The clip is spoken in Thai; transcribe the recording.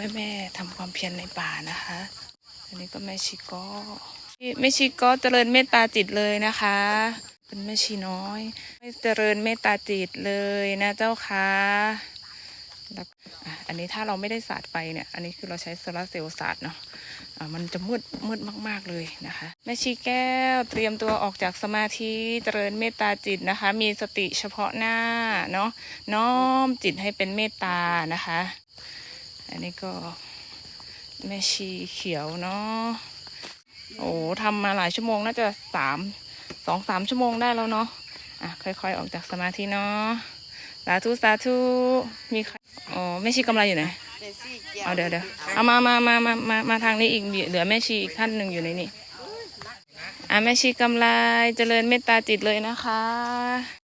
แม่แม่ทำความเพียรในป่านะคะ อันนี้ก็แม่ชีก็แม่ชีก็เจริญเมตตาจิตเลยนะคะ เป็นแม่ชีน้อย ไม่เจริญเมตตาจิตเลยนะเจ้าค่ะแล้วอะอันนี้ถ้าเราไม่ได้สาดไฟเนี่ย อันนี้คือเราใช้โซลาร์เซลล์สาดเนาะะมันจะมืดมืดมาก ๆเลยนะคะ แม่ชีแก้วเตรียมตัวออกจากสมาธิเจริญเมตตาจิตนะคะ มีสติเฉพาะหน้าเนาะน้อมจิตให้เป็นเมตตานะคะ อันนี้ก็แม่ชีเขียวเนาะโอ้ทำมาหลายชั่วโมงน่าจะสามสองสามชั่วโมงได้แล้วเนาะอะค่อยๆออกจากสมาธิเนาะสาธุสาธุมีใครอ๋อแม่ชีกำไรอยู่ไหนเอาเดี๋ยวเดี๋ยวเอามามามามามามาทางนี้อีกเหลือแม่ชีอีกท่านหนึ่งอยู่ในนี้อะแม่ชีกำไรเจริญเมตตาจิตเลยนะคะ